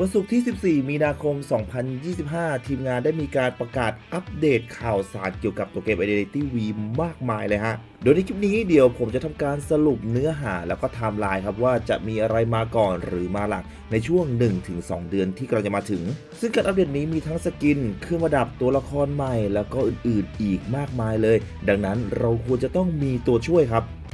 วันศุกร์ที่ 14 มีนาคม 2025 ทีมงานได้มีการประกาศอัปเดตข่าวสารเกี่ยวกับตัวเกม Identity V มากมายเลยฮะ โดยในคลิปนี้เดี๋ยวผมจะทำการสรุปเนื้อหาแล้วก็ไทม์ไลน์ครับว่าจะมีอะไรมาก่อนหรือมาหลังในช่วง 1-2 เดือนที่กำลังจะมาถึง ซึ่งการอัปเดตนี้มีทั้งสกิน เครื่องประดับตัวละครใหม่ แล้วก็อื่นๆ อีกมากมายเลย ดังนั้นเราควรจะต้องมีตัวช่วยครับ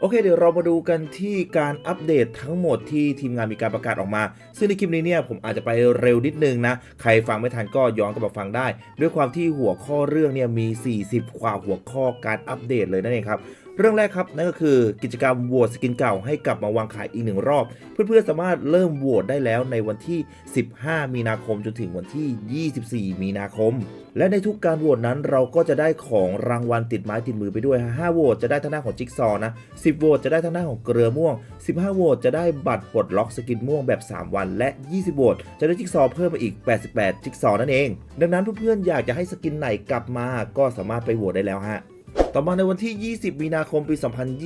โอเคเดี๋ยวเรามาดูกันที่การอัปเดตทั้งหมดที่ทีมงานมีการประกาศออกมา ซึ่งในคลิปนี้เนี่ยผมอาจจะไปเร็วนิดนึงนะ ใครฟังไม่ทันก็ย้อนกลับมาฟังได้ ด้วยความที่หัวข้อเรื่องเนี่ยมี 40 กว่าหัวข้อการอัปเดตเลยนั่นเองครับ เรื่องแรกครับนั่นก็คือกิจกรรมโหวตสกินเก่าให้กลับมาวางขายอีกหนึ่งรอบ เพื่อนๆสามารถเริ่มโหวตได้แล้วในวันที่ 15 มีนาคมจนถึงวันที่ 24 มีนาคม และในทุกการโหวตนั้นเราก็จะได้ของรางวัลติดไม้ติดมือไปด้วย5โหวตจะได้ทางด้านของจิ๊กซอว์นะ 10โหวตจะได้ทางด้านของเกลือม่วง 15โหวตจะได้บัตรปลดล็อกสกินม่วงแบบ 3 วัน และ 20โหวตจะได้จิ๊กซอว์เพิ่มมาอีก 88 จิ๊กซอว์นั่นเอง ดังนั้นเพื่อนๆอยากจะให้สกินไหนกลับมาก็สามารถไปโหวตได้แล้วฮะ ต่อมาในวันที่ 20 มีนาคมปี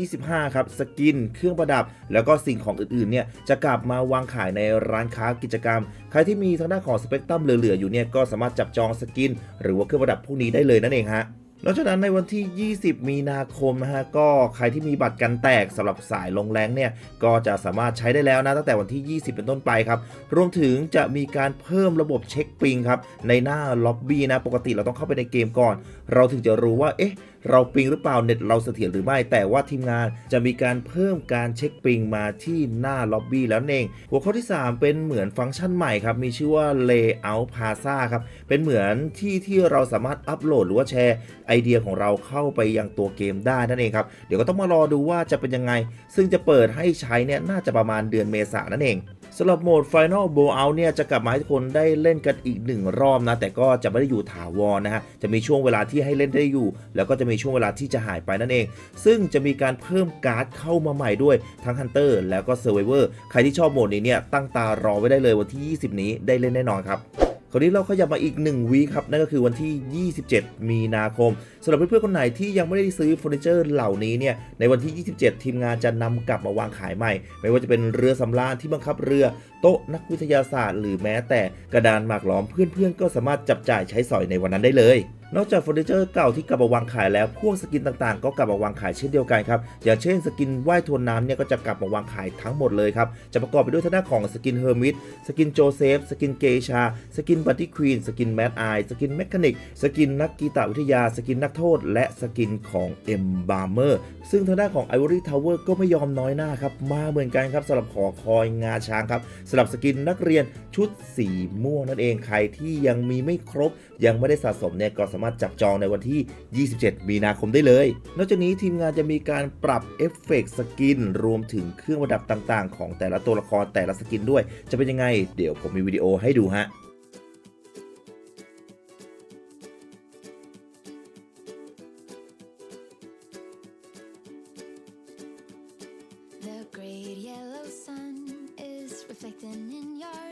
2025 ครับ สกิน เครื่องประดับ แล้วก็สิ่งของอื่นๆ เนี่ย จะกลับมาวางขายในร้านค้ากิจกรรม ใครที่มีทางด้านของสเปกตรัมเหลือ ๆ อยู่เนี่ย ก็สามารถจับจองสกิน หรือว่าเครื่องประดับพวกนี้ได้เลยนั่นเองฮะนอกจากนั้นในวันที่ 20 มีนาคมนะฮะก็ใครที่มีบัตรกันแตกสำหรับสายลงแรงเนี่ยก็จะสามารถใช้ได้แล้วนะตั้งแต่วันที่ 20 เป็นต้นไปครับ รวมถึงจะมีการเพิ่มระบบเช็คปิงครับในหน้าล็อบบี้นะปกติเราต้องเข้าไปในเกมก่อน เราถึงจะรู้ว่าเอ๊ะ เราปิงหรือเปล่าเน็ตเราเสถียรหรือไม่ แต่ว่าทีมงานจะมีการเพิ่มการเช็คปิงมาที่หน้าล็อบบี้แล้วเอง หัวข้อที่ 3 เป็นเหมือนฟังก์ชันใหม่ครับ มีชื่อว่า Layout Plaza ครับ เป็นเหมือนที่ที่เราสามารถอัปโหลดหรือว่าแชร์ไอเดียของเราเข้าไปยังตัวเกมได้นั่นเองครับ เดี๋ยวก็ต้องมารอดูว่าจะเป็นยังไง ซึ่งจะเปิดให้ใช้เนี่ยน่าจะประมาณเดือนเมษายนนั่นเอง สำหรับโหมด Final Blowout เนี่ยจะกลับมาให้ทุกคนได้เล่นกันอีกหนึ่งรอบนะ แต่ก็จะไม่ได้อยู่ถาวรนะฮะ จะมีช่วงเวลาที่ให้เล่นได้อยู่ แล้วก็จะมีช่วงเวลาที่จะหายไปนั่นเอง ซึ่งจะมีการเพิ่มการ์ดเข้ามาใหม่ด้วยทั้ง Hunter แล้วก็ Survivor ใครที่ชอบโหมดนี้เนี่ยตั้งตารอไว้ได้เลยวันที่ 20 นี้ได้เล่นแน่นอนครับ คราวนี้เราขยับมาอีก 1 วีคครับ นั่นก็คือวันที่ 27 มีนาคมสำหรับเพื่อนๆคนไหนที่ยังไม่ได้ซื้อเฟอร์นิเจอร์เหล่านี้เนี่ยในวันที่ 27 ทีมงานจะนำกลับมาวางขายใหม่ ไม่ว่าจะเป็นเรือสำราญที่บังคับเรือโต๊ะนักวิทยาศาสตร์ หรือแม้แต่กระดานหมากล้อมเพื่อนๆก็สามารถจับจ่ายใช้สอยในวันนั้นได้เลย นอกจากเฟอร์นิเจอร์เก่าที่กลับมาวางขายแล้วพวกสกินต่างๆ ก็กลับมาวางขายเช่นเดียวกันครับอย่างเช่นสกินว่ายทวนน้ำเนี่ยก็จะกลับมาวางขายทั้งหมดเลยครับจะประกอบไปด้วยท่าน้าของสกินเฮอร์มิตสกินโจเซฟสกินเกชา สกินบัตตี้ควีนสกินแมดไอสกินแมคานิกสกินนักกีตาวิทยา สกินนักโทษ และสกินของเอ็มบาร์เมอร์ ซึ่งทางด้านของ Ivory Tower ก็ไม่ยอมน้อยหน้าครับ มาเหมือนกันครับสำหรับขอคอยงาช้างครับสำหรับสกินนักเรียนชุดสีม่วงนั่นเองใครที่ยังมีไม่ครบ ยังไม่ได้สะสมเนี่ยก็สามารถจับจองในวันที่ 27 มีนาคมได้เลย นอกจากนี้ทีมงานจะมีการปรับเอฟเฟกต์สกิน รวมถึงเครื่องประดับต่างๆ ของแต่ละตัวละครแต่ละสกินด้วย จะเป็นยังไง เดี๋ยวผมมีวิดีโอให้ดูฮะ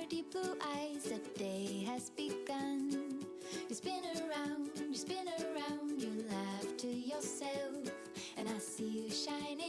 deep blue eyes. The day has begun. You spin around, you spin around, you laugh to yourself. And I see you shine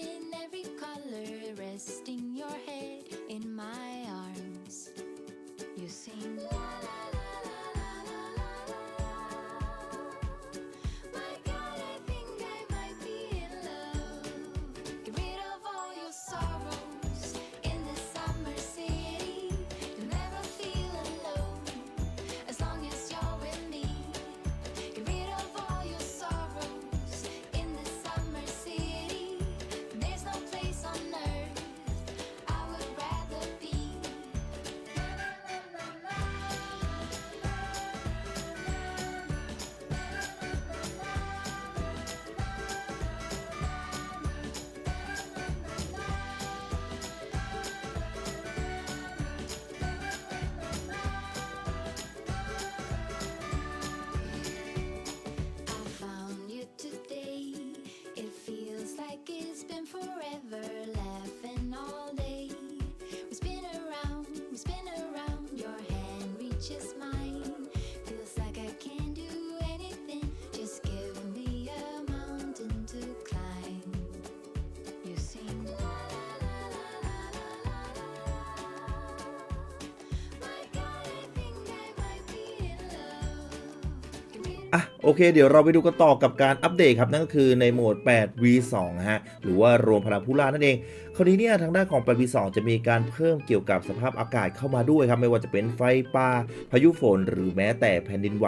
อะโอเค เดี๋ยวเราไปดูกันต่อกับการอัปเดตครับนั่นก็คือในโหมด 8 v2 ฮะหรือว่ารวมพลังผู้ล่านั่นเอง คราวนี้เนี่ยทางด้านของ 8 v2 จะมีการเพิ่มเกี่ยวกับสภาพอากาศเข้ามาด้วยครับไม่ว่าจะเป็นไฟป่าพายุฝน หรือแม้แต่แผ่นดินไหว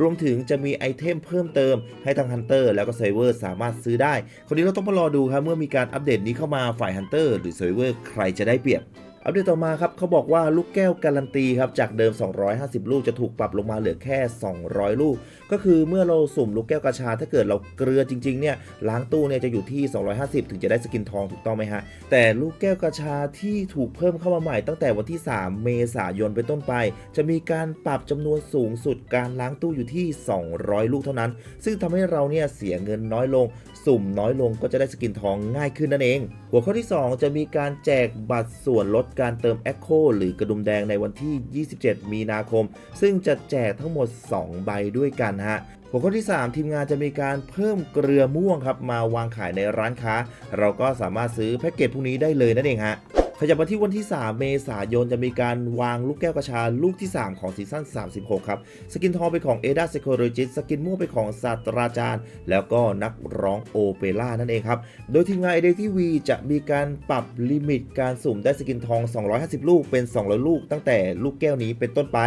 รวมถึงจะมีไอเทมเพิ่มเติมให้ทางฮันเตอร์แล้วก็เซเวอร์สามารถซื้อได้ คราวนี้เราต้องมารอดูครับเมื่อมีการอัปเดตนี้เข้ามาฝ่ายฮันเตอร์หรือเซเวอร์ใครจะได้เปรียบ อัปเดตต่อมาครับเขาบอกว่าลูกแก้วการันตีครับจากเดิม 250 ลูกจะถูกปรับลงมาเหลือแค่ 200 ลูก ก็คือเมื่อเราสุ่มลูกแก้วกระชาถ้าเกิดเราเกลือจริงๆเนี่ยล้างตู้เนี่ยจะอยู่ที่ 250 ถึงจะได้สกินทองถูกต้องไหมฮะ แต่ลูกแก้วกระชาที่ถูกเพิ่มเข้ามาใหม่ตั้งแต่วันที่ 3 เมษายนเป็นต้นไป จะมีการปรับจำนวนสูงสุดการล้างตู้อยู่ที่ 200 ลูกเท่านั้น ซึ่งทำให้เราเนี่ยเสียเงินน้อยลง สุ่มน้อยลงก็จะได้สกินทองง่ายขึ้นนั่นเอง หัวข้อที่ 2 จะมีการแจกบัตรส่วนลดการเติม Echo หรือกระดุมแดงในวันที่ 27 มีนาคม ซึ่งจะแจกทั้งหมด 2 ใบด้วยกันฮะหัวข้อที่ 3 ทีมงานจะมีการเพิ่มเกลือม่วงครับมาวางขายในร้านค้า เราก็สามารถซื้อแพ็กเกจพวกนี้ได้เลยนั่นเองฮะ ขยับมาที่วันที่ 3 เมษายนจะมีการวางลูกแก้วกระชาลูกที่ 3 ของซีซั่น 36 ครับ สกินทองเป็นของเอดาเซโคโรจิตสกินม่วงเป็นของศาสตราจารย์ แล้วก็นักร้องโอเปร่านั่นเองครับ โดยทีมงาน a d t v จะมีการปรับลิมิตการสุ่มได้สกินทอง 250 ลูกเป็น 200 ลูก ตั้งแต่ลูกแก้วนี้เป็นต้นไป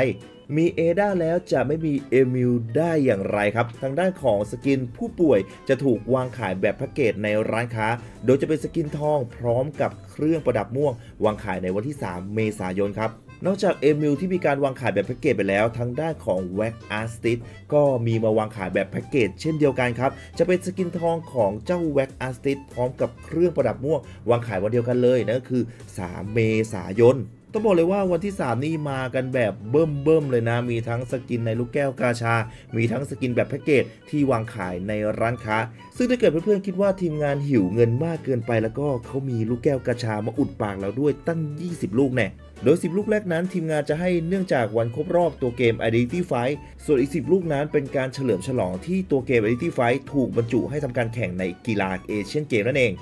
มีเอดาแล้วจะไม่มีเอมิลได้อย่างไรครับ ทางด้านของสกินผู้ป่วยจะถูกวางขายแบบแพ็กเกจในร้านค้า โดยจะเป็นสกินทองพร้อมกับเครื่องประดับม่วง วางขายในวันที่ 3 เมษายนครับนอกจากเอมิลที่มีการวางขายแบบแพ็กเกจไปแล้ว ทางด้านของ w a c a r t i s t ก็มีมาวางขายแบบแพ็กเกจเช่นเดียวกันครับ จะเป็นสกินทองของเจ้า w a c a r t i s t พร้อมกับเครื่องประดับม่วง วางขายวันเดียวกันเลยนั่นก็คือ 3 เมษายน ต้องบอกเลยว่าวันที่ 3 นี่มากันแบบเบิ่มเบิ่มๆเลยนะ มีทั้งสกินในลูกแก้วกาชา มีทั้งสกินแบบแพ็กเกจที่วางขายในร้านค้า ซึ่งถ้าเกิดเพื่อนๆคิดว่าทีมงานหิวเงินมากเกินไปแล้วก็เขามีลูกแก้วกาชามาอุดปากเราด้วยตั้ง 20 ลูกแน่โดย 10 ลูกแรกนั้นทีมงานจะให้เนื่องจากวันครบรอบตัวเกม Identity Fight ส่วนอีก 10 ลูกนั้นเป็นการเฉลิมฉลองที่ตัวเกม Identity Fight ถูกบรรจุให้ทำการแข่งในกีฬาเอเชียนเกมนั่นเอง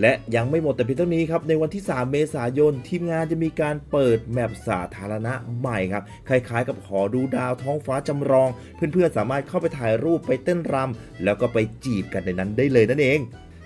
และยังไม่หมดแต่เพียงเท่านี้ครับ ในวันที่ 3 เมษายน ทีมงานจะมีการเปิดแมปสาธารณะใหม่ครับ คล้ายๆ กับหอดูดาวท้องฟ้าจำลอง เพื่อนๆสามารถเข้าไปถ่ายรูปไปเต้นรำแล้วก็ไปจีบกันในนั้นได้เลยนั่นเอง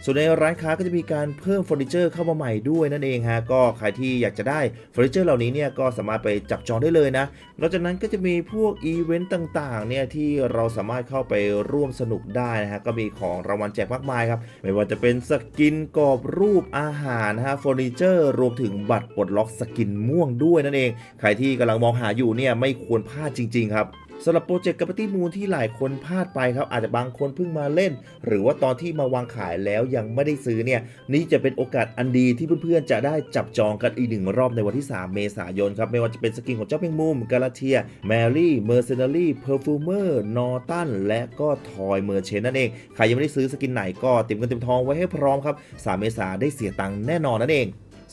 ส่วนในร้านค้าก็จะมีการเพิ่มเฟอร์นิเจอร์เข้ามาใหม่ด้วยนั่นเองฮะก็ใครที่อยากจะได้เฟอร์นิเจอร์เหล่านี้เนี่ยก็สามารถไปจับจองได้เลยนะนอกจากนั้นก็จะมีพวกอีเวนต์ต่างๆเนี่ยที่เราสามารถเข้าไปร่วมสนุกได้นะฮะก็มีของรางวัลแจกมากมายครับไม่ว่าจะเป็นสกินกรอบรูปอาหารนะฮะเฟอร์นิเจอร์ รวมถึงบัตรปลดล็อกสกินม่วงด้วยนั่นเอง ใครที่กำลังมองหาอยู่เนี่ยไม่ควรพลาดจริง ๆ ครับ สำหรับโปรเจกต์กับปตี้มูนที่หลายคนพลาดไปครับ อาจจะบางคนเพิ่งมาเล่น หรือว่าตอนที่มาวางขายแล้วยังไม่ได้ซื้อเนี่ย นี่จะเป็นโอกาสอันดีที่เพื่อนๆ จะได้จับจองกันอีกหนึ่งรอบในวันที่ 3 เมษายนครับ ไม่ว่าจะเป็นสกินของเจ้าเพงมุมกาลาเทียแมรี่เมอร์เซนารี่เพอร์ฟูเมอร์นอตันและก็ทอยเมอร์เชนนั่นเองใครยังไม่ได้ซื้อสกินไหนก็เตรียมเงินเตรียมทองไว้ให้พร้อมครับ 3 เมษาได้เสียตังค์แน่นอนนั่นเอง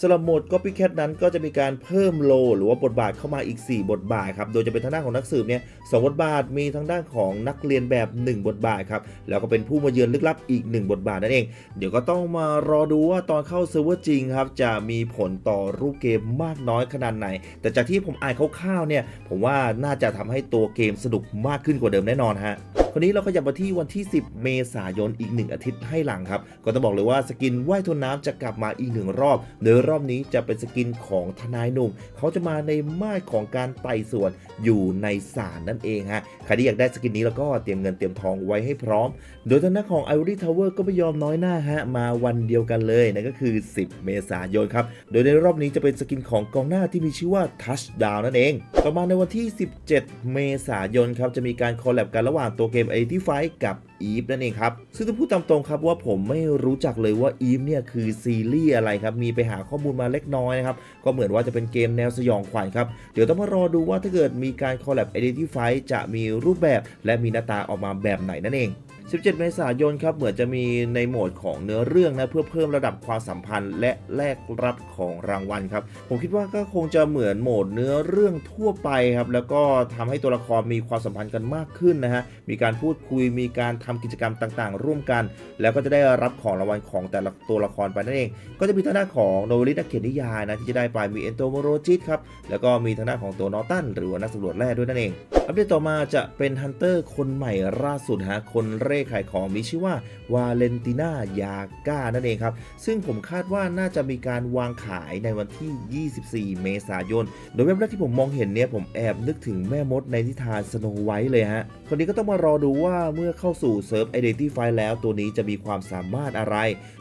สำหรับโหมด Copycat นั้นก็จะมีการเพิ่มโล หรือว่าบทบาทเข้ามาอีก 4 บทบาทครับ โดยจะเป็นทางด้านของนักสืบเนี่ยสบทบาท มีทางด้านของนักเรียนแบบ 1 บทบาทครับ แล้วก็เป็นผู้มาเยือนลึกลับอีก 1 บทบาทนั่นเอง เดี๋ยวก็ต้องมารอดูว่าตอนเข้าเซิร์ฟเวอร์จริงครับ จะมีผลต่อรูปเกมมากน้อยขนาดไหน แต่จากที่ผมอ่านคร่าวๆเนี่ย ผมว่าน่าจะทำให้ตัวเกมสนุกมากขึ้นกว่าเดิมแน่นอนฮะคราวนี้เราขยับมาที่วันที่ 10 เมษายนอีก 1 อาทิตย์ให้หลังครับ ก็ต้องบอกเลยว่าสกินว่ายทนน้ำจะกลับมาอีกหนึ่งรอบโดยรอบนี้จะเป็นสกินของทนายหนุ่ม เขาจะมาในมาดของการไต่สวนอยู่ในศาลนั่นเองฮะใครที่อยากได้สกินนี้แล้วก็เตรียมเงินเตรียมทองไว้ให้พร้อม โดยทางด้านของ Ivory Tower ก็ไม่ยอมน้อยหน้าฮะมาวันเดียวกันเลยนั่นก็คือ 10 เมษายนครับ โดยในรอบนี้จะเป็นสกินของกองหน้าที่มีชื่อว่า Touchdown นั่นเอง ต่อมาในวันที่ 17 เมษายนครับจะมีการคอลแลบกันระหว่างตัวเกม i d 5กับ อีฟนั่นเองครับ ซึ่งต้องพูดตามตรงครับว่าผมไม่รู้จักเลยว่าอีฟเนี่ยคือซีรีส์อะไรครับ มีไปหาข้อมูลมาเล็กน้อยนะครับ ก็เหมือนว่าจะเป็นเกมแนวสยองขวัญครับ เดี๋ยวต้องมารอดูว่าถ้าเกิดมีการคอลแลบ Identify จะมีรูปแบบ และมีหน้าตาออกมาแบบไหนนั่นเอง 17 เมษายนครับเหมือนจะมีในโหมดของเนื้อเรื่องนะเพื่อเพิ่มระดับความสัมพันธ์และแลกรับของรางวัลครับผมคิดว่าก็คงจะเหมือนโหมดเนื้อเรื่องทั่วไปครับแล้วก็ทำให้ตัวละครมีความสัมพันธ์กันมากขึ้นนะฮะมีการพูดคุยมีการทำกิจกรรมต่างๆ ร่วมกัน แล้วก็จะได้รับของรางวัลของแต่ละตัวละครไปนั่นเอง ก็จะมีทางด้านของโนวลิสนักเขียนนิยายนะที่จะได้ไปมีเอนโตโมโรจิตครับแล้วก็มีทางด้านของตัว นอตันหรือว่านักสำรวจแร่ด้วยนั่นเองอัปเดตต่อมาจะเป็นฮันเตอร์คนใหม่ล่าสุดฮะคนเร่ขายของมีชื่อว่าวาเลนติน่ายาก้านั่นเองครับ ซึ่งผมคาดว่าน่าจะมีการวางขายในวันที่ 24 เมษายน โดยเว็บแรกที่ผมมองเห็นเนี่ยผมแอบนึกถึงแม่มดในนิทานสโนไวท์เลยฮะ คนนี้ก็ต้องมารอดูว่าเมื่อเข้าสู่เซิร์ฟ Identify แล้วตัวนี้จะมีความสามารถอะไร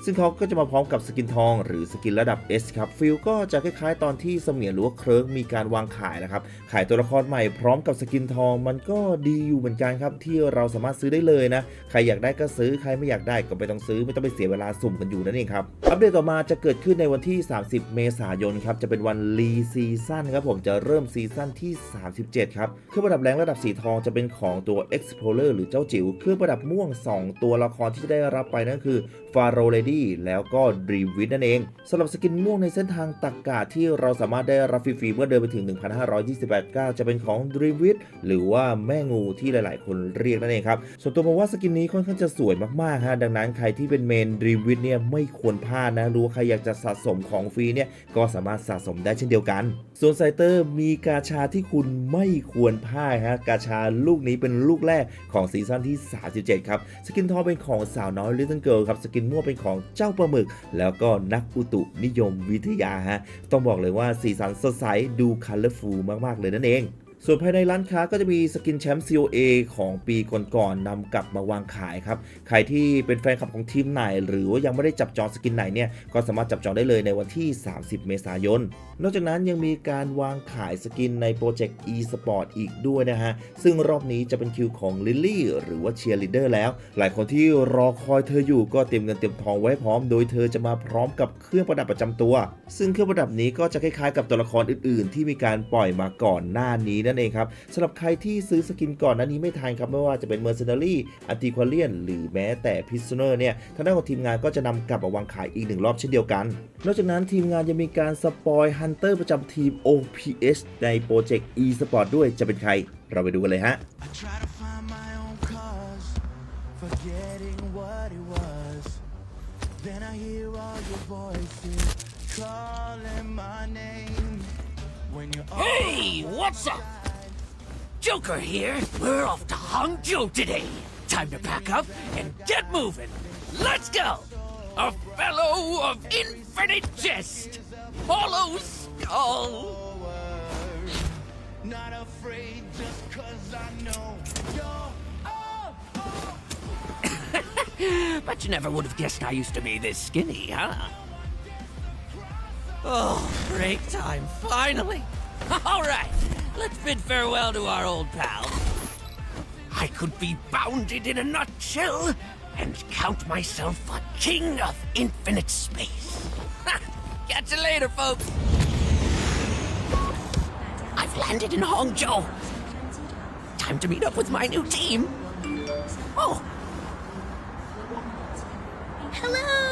ซึ่งเขาก็จะมาพร้อมกับสกินทอง หรือสกินระดับ S ครับฟิลก็จะคล้ายๆ ตอนที่เสมียนหรือว่าเคิร์กมีการวางขายนะครับขายตัวละครใหม่พร้อมกับสกินทองมันก็ดีอยู่เหมือนกันครับ ที่เราสามารถซื้อได้เลยนะ ใครอยากได้ก็ซื้อใครไม่อยากได้ก็ไม่ต้องซื้อไม่ต้องไปเสียเวลาสุ่มกันอยู่นั่นเองครับอัปเดตต่อมาจะเกิดขึ้นในวันที่ 30 เมษายนครับจะเป็นวันรีซีซั่นครับผมจะเริ่มซีซั่นที่ 37 ครับเครื่องประดับแรงระดับสีทองจะเป็นของตัว Explorer หรือเจ้าจิ๋วเครื่องประดับม่วง 2 ตัวละครที่จะได้รับไปนั่นคือฟาโรเลดี้แล้วก็ดรีวิทนั่นเองสำหรับสกินม่วงในเส้นทางตักกาที่เราสามารถได้รับฟรีๆเมื่อเดินไปถึง 1,528ก้าจะเป็นของดรีวิทหรือว่าแม่งูที่หลาย ๆ คนเรียกนั่นเองครับ ส่วนตัวผมว่าสกินนี้ค่อนข้างจะสวยมากๆฮะดังนั้นใครที่เป็นเมนดรีวิทเนี่ยไม่ควรพลาดนะรู้ว่าใครอยากจะสะสมของฟรีเนี่ยก็สามารถสะสมได้เช่นเดียวกัน ส่วนไซเตอร์มีกาชาที่คุณไม่ควรพลาดฮะกาชาลูกนี้เป็นลูกแรกของซีซั่นที่ 37 ครับ สกินทองเป็นของสาวน้อยลิตเติ้ลเกิลครับสกินม่วงเป็นของเจ้าปลาหมึก แล้วก็นักอุตุนิยมวิทยาฮะต้องบอกเลยว่าสีสันสดใสดูคัลเลอร์ฟูลมาก ๆ เลยนั่นเอง ส่วนภายในร้านค้าก็จะมีสกินแชมป์ COA ของปีก่อนๆนำกลับมาวางขายครับ ใครที่เป็นแฟนคลับของทีมไหน หรือว่ายังไม่ได้จับจองสกินไหนเนี่ย ก็สามารถจับจองได้เลยในวันที่ 30 เมษายน นอกจากนั้นยังมีการวางขายสกินในโปรเจกต์ e-sport อีกด้วยนะฮะ ซึ่งรอบนี้จะเป็นคิวของลิลลี่หรือว่าเชียร์ลีดเดอร์แล้ว หลายคนที่รอคอยเธออยู่ก็เตรียมเงินเตรียมทองไว้พร้อม โดยเธอจะมาพร้อมกับเครื่องประดับประจำตัว ซึ่งเครื่องประดับนี้ก็จะคล้ายๆ กับตัวละครอื่น ๆ ที่มีการปล่อยมาก่อนหน้านี้นั่นเองครับสำหรับใครที่ซื้อสกินก่อนหน้านี้ไม่ทันครับไม่ว่าจะเป็น Mercenary a n t i q u a r i a n หรือแม้แต่ Prisoner เนี่ยทางด้านของทีมงานก็จะนำกลับมาวางขายอีกหนึ่งรอบเช่นเดียวกัน นอกจากนั้นทีมงานยังมีการสปอยฮันเตอร์ประจำทีม OPS ในโปรเจกต์ e-sport ด้วยจะเป็นใคร เราไปดูกันเลยฮะ I try to find my own cause, forgetting what it was. Then I hear all your voices calling my name. When you're Hey, what's up? Joker here. We're off to Hangzhou today. Time to pack up and get moving. Let's go. A fellow of infinite jest. Hollow Skull. not afraid just cause I know you're. But you never would have guessed I used to be this skinny, huh? Oh, break time, finally. All right, let's bid farewell to our old pal. I could be bounded in a nutshell and count myself a king of infinite space. Catch you later, folks. I've landed in Hangzhou. Time to meet up with my new team. Oh, hello.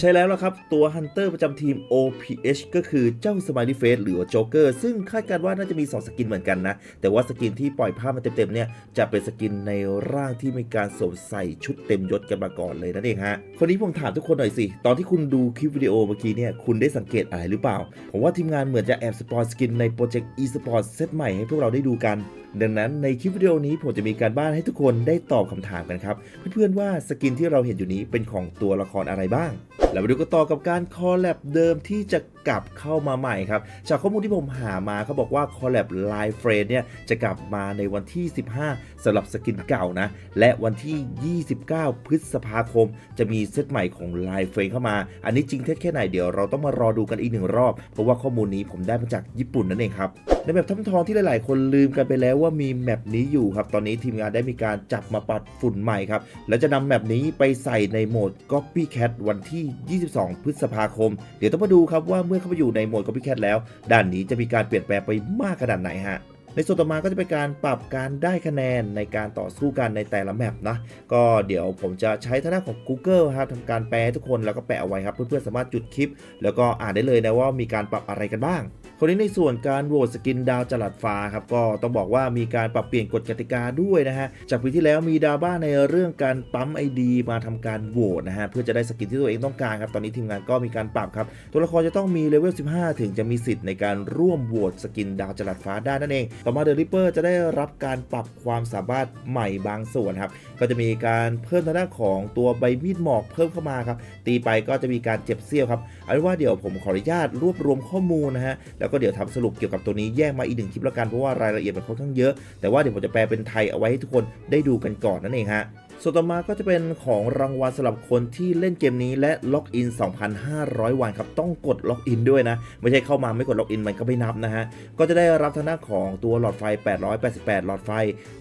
ใช่แล้วละครับ ตัวฮันเตอร์ประจำทีม OPH ก็คือเจ้าส m ม l y Face หรือว่าโจ๊กเกอร์ซึ่งคาดการณ์ว่าน่าจะมี 2 สกินเหมือนกันนะ แต่ว่าสกินที่ปล่อยภาพมาเต็มๆเนี่ย จะเป็นสกินในร่างที่มีการสวมใส่ชุดเต็มยศกันมาก่อนเลยนั่นเองฮะคนนี้ผมถามทุกคนหน่อยสิ ตอนที่คุณดูคลิปวิดีโอเมื่อกี้เนี่ยคุณได้สังเกตอะไรหรือเปล่า ผมว่าทีมงานเหมือนจะแอบสปอยสกินในโปรเจกต์ e-sport เซตใหม่ให้พวกเราได้ดูกันดังนั้นในคลิปวิดีโอนี้ผมจะมีการบ้านให้ทุกคนได้ตอบคำถามกันครับ เพื่อนๆว่าสกินที่เราเห็นอยู่นี้เป็นของตัวละครอะไรบ้าง แล้วมาดูกันต่อกับการคอลแลบเดิมที่จะ กลับเข้ามาใหม่ครับ จากข้อมูลที่ผมหามาเขาบอกว่าคอลแลบไลฟ์เฟรนเนี่ยจะกลับมาในวันที่ 15สำหรับสกินเก่านะ และวันที่ 29 พฤษภาคม จะมีเซตใหม่ของไลฟ์เฟรนเข้ามา อันนี้จริงเท็จแค่ไหนเดี๋ยวเราต้องมารอดูกันอีกหนึ่งรอบ เพราะว่าข้อมูลนี้ผมได้มาจากญี่ปุ่นนั่นเองครับในแบบถ้ำทองที่หลายๆ คนลืมกันไปแล้วว่ามีแมปนี้อยู่ครับ ตอนนี้ทีมงานได้มีการจับมาปัดฝุ่นใหม่ครับ และจะนำแมปนี้ไปใส่ในโหมด Copycat วันที่ 22 พฤษภาคม เดี๋ยวต้องมาดูครับว่าเมื่อเข้าไปอยู่ในโหมด Copycat แล้ว ด้านนี้จะมีการเปลี่ยนแปลงไปมากขนาดไหนฮะในส่วนต่อมาก็จะเป็นการปรับการได้คะแนนในการต่อสู้กันในแต่ละแมปนะ ก็เดี๋ยวผมจะใช้ทานาของ Google ครับทำการแปลทุกคนแล้วก็แปะเอาไว้ครับ เพื่อนๆสามารถจุดคลิป แล้วก็อ่านได้เลยนะว่ามีการปรับอะไรกันบ้าง คนนี้ในส่วนการโหวตสกินดาวจลัดฟ้าครับก็ต้องบอกว่ามีการปรับเปลี่ยนกฎกติกาด้วยนะฮะจากปีที่แล้วมีดราบ้าในเรื่องการปั๊ม ID มาทำการโหวตนะฮะเพื่อจะได้สกินที่ตัวเองต้องการครับตอนนี้ทีมงานก็มีการปรับครับ ตัวละครจะต้องมีเลเวล 15 ถึงจะมีสิทธิ์ในการร่วมโหวตสกินดาวจลัดฟ้าได้นั่นเอง ต่อมาเดอะริปเปอร์จะได้รับการปรับความสามารถใหม่บางส่วนครับก็จะมีการเพิ่มทางด้านของตัวใบมีดหมอกเพิ่มเข้ามาครับตีไปก็จะมีการเจ็บเสี้ยวครับเอาเป็นว่าเดี๋ยวผมขออนุญาตรวบรวมข้อมูลนะฮะแล้วก็เดี๋ยวทำสรุปเกี่ยวกับตัวนี้แยกมาอีกหนึ่งคลิปละกันเพราะว่ารายละเอียดมันค่อนข้างเยอะ แต่ว่าเดี๋ยวผมจะแปลเป็นไทยเอาไว้ให้ทุกคนได้ดูกันก่อนนั่นเองฮะ ส่วนต่อมาก็จะเป็นของรางวัลสำหรับคนที่เล่นเกมนี้และล็อกอิน 2,500 วันครับต้องกดล็อกอินด้วยนะ ไม่ใช่เข้ามาไม่กดล็อกอินมันก็ไม่นับนะฮะ ก็จะได้รับทางด้านของตัวหลอดไฟ 888 หลอดไฟ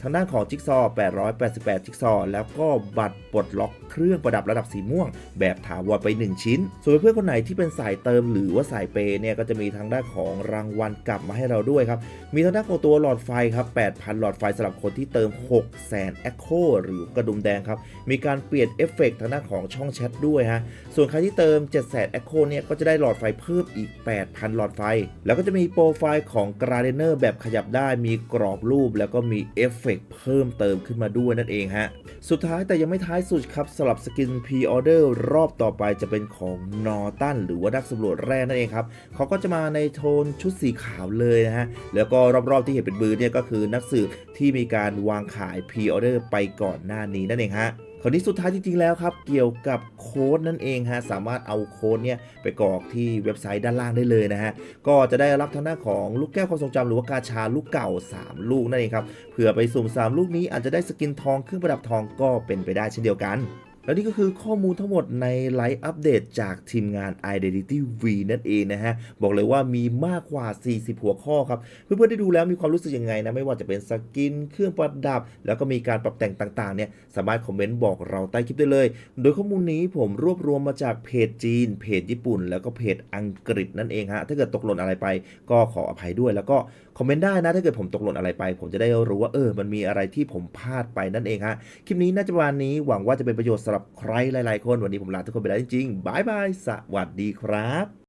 ทางด้านของจิ๊กซอว์888 จิ๊กซอว์แล้วก็บัตรปลดล็อกเครื่องประดับระดับสีม่วง แบบถาวรไป 1 ชิ้น ส่วนเพื่อนคนไหนที่เป็นสายเติมหรือว่าสายเปย์เนี่ยก็จะมีทางด้านของรางวัลกลับมาให้เราด้วยครับมีทางด้านของตัวหลอดไฟครับ 8,000 หลอดไฟสำหรับคนที่เติม 600,000 Echo หรือกระดุมดงครับ มีการเปลี่ยนเอฟเฟกต์ทางด้านของช่องแชทด้วยฮะ ส่วนใครที่เติม7 0 0 0 0 Echo เนี่ย ก็จะได้หลอดไฟเพิ่มอีก 8,000 หลอดไฟ แล้วก็จะมีโปรไฟล์ของ g r a d e n e r แบบขยับได้ มีกรอบรูป แล้วก็มีเอฟเฟกต์เพิ่มเติมขึ้นมาด้วยนั่นเองฮะ สุดท้ายแต่ยังไม่ท้ายสุดครับสำหรับสกินพรีออเดอร์รอบต่อไปจะเป็นของนอตันหรือว่านักสำรวจแร่นั่นเองครับเขาก็จะมาในโทนชุดสีขาวเลยนะฮะแล้วก็รอบๆที่เห็นเป็นบือเนี่ยก็คือนักสืบที่มีการวางขายพรีออเดอร์ไปก่อนหน้านี้นั่นเองฮะคราวนี้สุดท้ายจริงๆแล้วครับ เกี่ยวกับโค้ดนั่นเองฮะสามารถเอาโค้ดเนี่ยไปกรอกที่เว็บไซต์ด้านล่างได้เลยนะฮะก็จะได้รับทางด้าของลูกแก้วความทรงจำหรือว่ากาชาลูกเก่า 3 ลูกนั่นเองครับเผื่อไปสุ่ม 3 ลูกนี้อาจจะได้สกินทองเครื่องประดับทองก็เป็นไปได้เช่นเดียวกัน และนี่ก็คือข้อมูลทั้งหมดในไลฟ์อัปเดตจากทีมงาน Identity V นั่นเองนะฮะ บอกเลยว่ามีมากกว่า 40 หัวข้อครับ เพื่อนๆได้ดูแล้วมีความรู้สึกยังไงนะ ไม่ว่าจะเป็นสกิน เครื่องประดับ แล้วก็มีการปรับแต่งต่างๆ เนี่ย สามารถคอมเมนต์บอกเราใต้คลิปได้เลย โดยข้อมูลนี้ผมรวบรวมมาจากเพจจีน เพจญี่ปุ่น แล้วก็เพจอังกฤษนั่นเองฮะ ถ้าเกิดตกหล่นอะไรไป ก็ขออภัยด้วย แล้วก็คอมเมนต์ได้นะ ถ้าเกิดผมตกหล่นอะไรไป ผมจะได้รู้ว่าเออ มันมีอะไรที่ผมพลาดไปนั่นเองฮะ คลิปนี้น่าจะประมาณนี้ หวังว่าจะเป็นประโยชน์สำหรับใครหลาย ๆ คนวันนี้ผมลาทุกคนไปแล้วจริงๆบายบาย สวัสดีครับ